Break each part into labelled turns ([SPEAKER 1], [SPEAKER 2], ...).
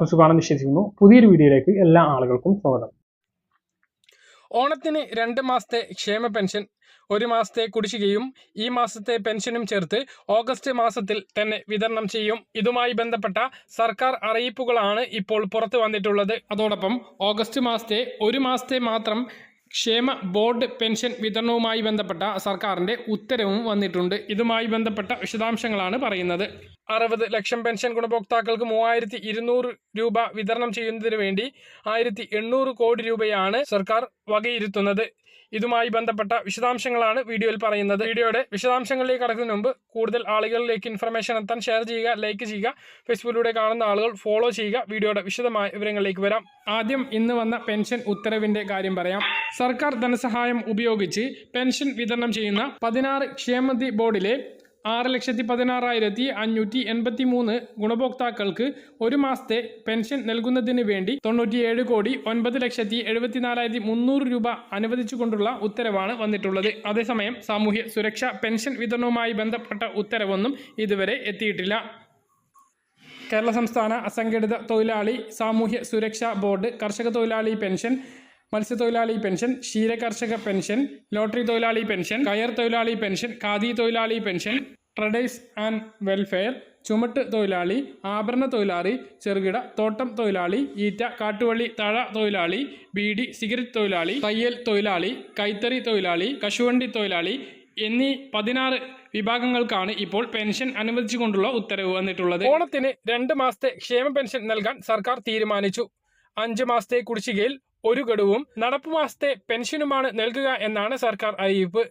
[SPEAKER 1] എല്ലാവർക്കും സുഖമാണെന്ന് വിശ്വസിക്കുന്നു. പുതിയൊരു വീഡിയോയിലേക്ക് എല്ലാ ആളുകൾക്കും സ്വാഗതം.
[SPEAKER 2] ഓണത്തിന് രണ്ട് മാസത്തെ ക്ഷേമ പെൻഷൻ ഒരു മാസത്തെ കുടിശ്ശികയും ഈ മാസത്തെ പെൻഷനും ചേർത്ത് ഓഗസ്റ്റ് മാസത്തിൽ തന്നെ വിതരണം ചെയ്യും. ഇതുമായി ബന്ധപ്പെട്ട സർക്കാർ അറിയിപ്പുകളാണ് ഇപ്പോൾ പുറത്തു വന്നിട്ടുള്ളത്. അതോടൊപ്പം ഓഗസ്റ്റ് മാസത്തെ ഒരു മാസത്തെ മാത്രം ക്ഷേമ ബോർഡ് പെൻഷൻ വിതരണവുമായി ബന്ധപ്പെട്ട സർക്കാരിന്റെ ഉത്തരവും വന്നിട്ടുണ്ട്. ഇതുമായി ബന്ധപ്പെട്ട വിശദാംശങ്ങളാണ് പറയുന്നത്. അറുപത് ലക്ഷം പെൻഷൻ ഗുണഭോക്താക്കൾക്ക് മൂവായിരത്തി ഇരുന്നൂറ് രൂപ വിതരണം ചെയ്യുന്നതിന് വേണ്ടി ആയിരത്തി എണ്ണൂറ് കോടി രൂപയാണ് സർക്കാർ വകയിരുത്തുന്നത്. ഇതുമായി ബന്ധപ്പെട്ട വിശദാംശങ്ങളാണ് വീഡിയോയിൽ പറയുന്നത്. വീഡിയോയുടെ വിശദാംശങ്ങളിലേക്ക് കടക്കുന്നതിന് മുമ്പ് കൂടുതൽ ആളുകളിലേക്ക് ഇൻഫർമേഷൻ എത്താൻ ഷെയർ ചെയ്യുക ലൈക്ക് ചെയ്യുക ഫേസ്ബുക്കിലൂടെ കാണുന്ന ആളുകൾ ഫോളോ ചെയ്യുക. വീഡിയോയുടെ വിശദമായ വിവരങ്ങളിലേക്ക് വരാം. ആദ്യം ഇന്ന് വന്ന പെൻഷൻ ഉത്തരവിന്റെ കാര്യം പറയാം. സർക്കാർ ധനസഹായം ഉപയോഗിച്ച് പെൻഷൻ വിതരണം ചെയ്യുന്ന പതിനാറ് ക്ഷേമനിധി ബോർഡിലെ ആറ് ലക്ഷത്തി പതിനാറായിരത്തി അഞ്ഞൂറ്റി എൺപത്തി മൂന്ന് ഗുണഭോക്താക്കൾക്ക് ഒരു മാസത്തെ പെൻഷൻ നൽകുന്നതിന് വേണ്ടി തൊണ്ണൂറ്റിയേഴ് കോടി ഒൻപത് ലക്ഷത്തി എഴുപത്തിനാലായിരത്തി മുന്നൂറ് രൂപ അനുവദിച്ചുകൊണ്ടുള്ള ഉത്തരവാണ് വന്നിട്ടുള്ളത്. അതേസമയം സാമൂഹ്യ സുരക്ഷാ പെൻഷൻ വിതരണവുമായി ബന്ധപ്പെട്ട ഉത്തരവൊന്നും ഇതുവരെ എത്തിയിട്ടില്ല. കേരള സംസ്ഥാന അസംഘടിത തൊഴിലാളി സാമൂഹ്യ സുരക്ഷാ ബോർഡ് കർഷക തൊഴിലാളി പെൻഷൻ മത്സ്യത്തൊഴിലാളി പെൻഷൻ ക്ഷീരകർഷക പെൻഷൻ ലോട്ടറി തൊഴിലാളി പെൻഷൻ കയർ തൊഴിലാളി പെൻഷൻ ഖാദി തൊഴിലാളി പെൻഷൻ ട്രഡേഴ്സ് ആൻഡ് വെൽഫെയർ ചുമട്ട് തൊഴിലാളി ആഭരണ തൊഴിലാളി ചെറുകിട തോട്ടം തൊഴിലാളി ഈറ്റ കാട്ടുവള്ളി തഴ തൊഴിലാളി ബീഡി സിഗരറ്റ് തൊഴിലാളി തയ്യൽ തൊഴിലാളി കൈത്തറി തൊഴിലാളി കശുവണ്ടി തൊഴിലാളി എന്നീ പതിനാറ് വിഭാഗങ്ങൾക്കാണ് ഇപ്പോൾ പെൻഷൻ അനുവദിച്ചുകൊണ്ടുള്ള ഉത്തരവ് വന്നിട്ടുള്ളത്. ഓണത്തിന് രണ്ട് മാസത്തെ ക്ഷേമ പെൻഷൻ നൽകാൻ സർക്കാർ തീരുമാനിച്ചു. അഞ്ച് മാസത്തെ കുടിശ്ശികയിൽ ഒരു ഗഡുവും നടപ്പ് മാസത്തെ പെൻഷനുമാണ് നൽകുക എന്നാണ് സർക്കാർ അറിയിപ്പ്.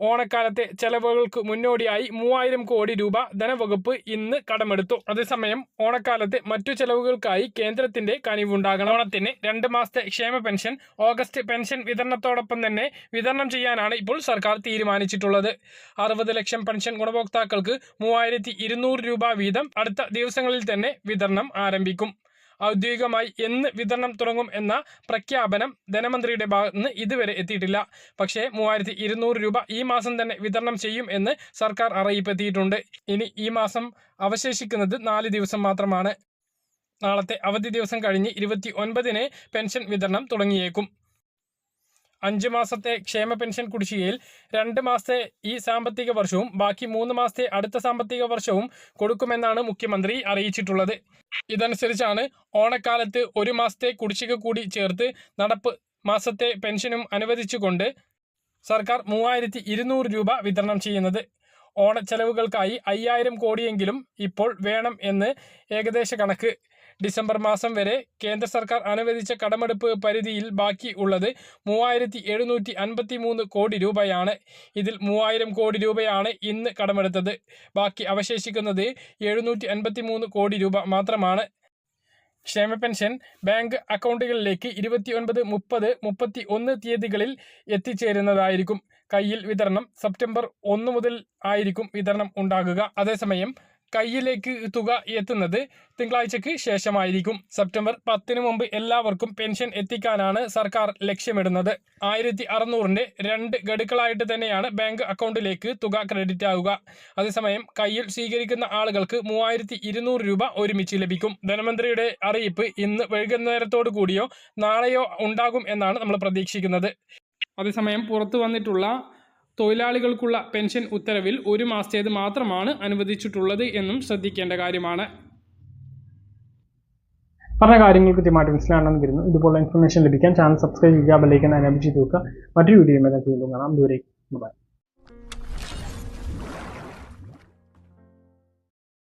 [SPEAKER 2] ഓണക്കാലത്തെ ചെലവുകൾക്ക് മുന്നോടിയായി മൂവായിരം കോടി രൂപ ധനവകുപ്പ് ഇന്ന് കടമെടുത്തു. അതേസമയം ഓണക്കാലത്തെ മറ്റു ചെലവുകൾക്കായി കേന്ദ്രത്തിന്റെ കനിവുണ്ടാകണം. ഓണത്തിന് രണ്ട് മാസത്തെ ക്ഷേമ പെൻഷൻ ഓഗസ്റ്റ് പെൻഷൻ വിതരണത്തോടൊപ്പം തന്നെ വിതരണം ചെയ്യാനാണ് ഇപ്പോൾ സർക്കാർ തീരുമാനിച്ചിട്ടുള്ളത്. അറുപത് ലക്ഷം പെൻഷൻ ഗുണഭോക്താക്കൾക്ക് മൂവായിരത്തി രൂപ വീതം അടുത്ത ദിവസങ്ങളിൽ തന്നെ വിതരണം ആരംഭിക്കും. ഔദ്യോഗികമായി എന്ന് വിതരണം തുടങ്ങും എന്ന പ്രഖ്യാപനം ധനമന്ത്രിയുടെ ഭാഗത്ത് നിന്ന് ഇതുവരെ എത്തിയിട്ടില്ല. പക്ഷേ മൂവായിരത്തി ഇരുന്നൂറ് രൂപ ഈ മാസം തന്നെ വിതരണം ചെയ്യും എന്ന് സർക്കാർ അറിയിപ്പെത്തിയിട്ടുണ്ട്. ഇനി ഈ മാസം അവശേഷിക്കുന്നത് നാല് ദിവസം മാത്രമാണ്. നാളത്തെ അവധി ദിവസം കഴിഞ്ഞ് ഇരുപത്തി ഒൻപതിന് പെൻഷൻ വിതരണം തുടങ്ങിയേക്കും. അഞ്ച് മാസത്തെ ക്ഷേമ പെൻഷൻ കുടിശ്ശികയിൽ രണ്ട് മാസത്തെ ഈ സാമ്പത്തിക വർഷവും ബാക്കി മൂന്ന് മാസത്തെ അടുത്ത സാമ്പത്തിക വർഷവും കൊടുക്കുമെന്നാണ് മുഖ്യമന്ത്രി അറിയിച്ചിട്ടുള്ളത്. ഇതനുസരിച്ചാണ് ഓണക്കാലത്ത് ഒരു മാസത്തെ കുടിശ്ശിക കൂടി ചേർത്ത് നടപ്പ് മാസത്തെ പെൻഷനും അനുവദിച്ചുകൊണ്ട് സർക്കാർ മൂവായിരത്തി ഇരുന്നൂറ് രൂപ വിതരണം ചെയ്യുന്നത്. ഓണച്ചെലവുകൾക്കായി അയ്യായിരം കോടിയെങ്കിലും ഇപ്പോൾ വേണം എന്ന് ഏകദേശ കണക്ക് ഡിസംബർ മാസം വരെ കേന്ദ്ര സർക്കാർ അനുവദിച്ച കടമെടുപ്പ് പരിധിയിൽ ബാക്കി ഉള്ളത് മൂവായിരത്തി എഴുന്നൂറ്റി അൻപത്തി മൂന്ന് കോടി രൂപയാണ്. ഇതിൽ മൂവായിരം കോടി രൂപയാണ് ഇന്ന് കടമെടുത്തത്. ബാക്കി അവശേഷിക്കുന്നത് എഴുന്നൂറ്റി അൻപത്തി മൂന്ന് കോടി രൂപ മാത്രമാണ്. ക്ഷേമ പെൻഷൻ ബാങ്ക് അക്കൗണ്ടുകളിലേക്ക് ഇരുപത്തി ഒൻപത് മുപ്പത് മുപ്പത്തി ഒന്ന് തീയതികളിൽ എത്തിച്ചേരുന്നതായിരിക്കും. കയ്യിൽ വിതരണം സെപ്റ്റംബർ ഒന്ന് മുതൽ ആയിരിക്കും വിതരണം ഉണ്ടാകുക. അതേസമയം കയ്യിലേക്ക് തുക എത്തുന്നത് തിങ്കളാഴ്ചയ്ക്ക് ശേഷമായിരിക്കും. സെപ്റ്റംബർ പത്തിന് മുമ്പ് എല്ലാവർക്കും പെൻഷൻ എത്തിക്കാനാണ് സർക്കാർ ലക്ഷ്യമിടുന്നത്. ആയിരത്തി അറുന്നൂറിന്റെ രണ്ട് ഗഡുക്കളായിട്ട് തന്നെയാണ് ബാങ്ക് അക്കൗണ്ടിലേക്ക് തുക ക്രെഡിറ്റ് ആവുക. അതേസമയം കയ്യിൽ സ്വീകരിക്കുന്ന ആളുകൾക്ക് മൂവായിരത്തി ഇരുന്നൂറ് രൂപ ഒരുമിച്ച് ലഭിക്കും. ധനമന്ത്രിയുടെ അറിയിപ്പ് ഇന്ന് വൈകുന്നേരത്തോടു കൂടിയോ നാളെയോ ഉണ്ടാകും എന്നാണ് നമ്മൾ പ്രതീക്ഷിക്കുന്നത്. അതേസമയം പുറത്തു വന്നിട്ടുള്ള തൊഴിലാളികൾക്കുള്ള പെൻഷൻ ഉത്തരവിൽ ഒരു മാസത്തേത് മാത്രമാണ് അനുവദിച്ചിട്ടുള്ളത് എന്നും ശ്രദ്ധിക്കേണ്ട കാര്യമാണ്.
[SPEAKER 1] പറഞ്ഞ കാര്യങ്ങൾ കൃത്യമായിട്ട് മനസ്സിലാണെന്ന് വരുന്നു ഇതുപോലുള്ള ഇൻഫർമേഷൻ ലഭിക്കാൻ ചാനൽ സബ്സ്ക്രൈബ് ചെയ്യുക ബെല്ലൈക്കൻ എനേബിൾ നോക്കുക മറ്റൊരു വീഡിയോ കാണാം. ദൂരേക്ക് ബൈ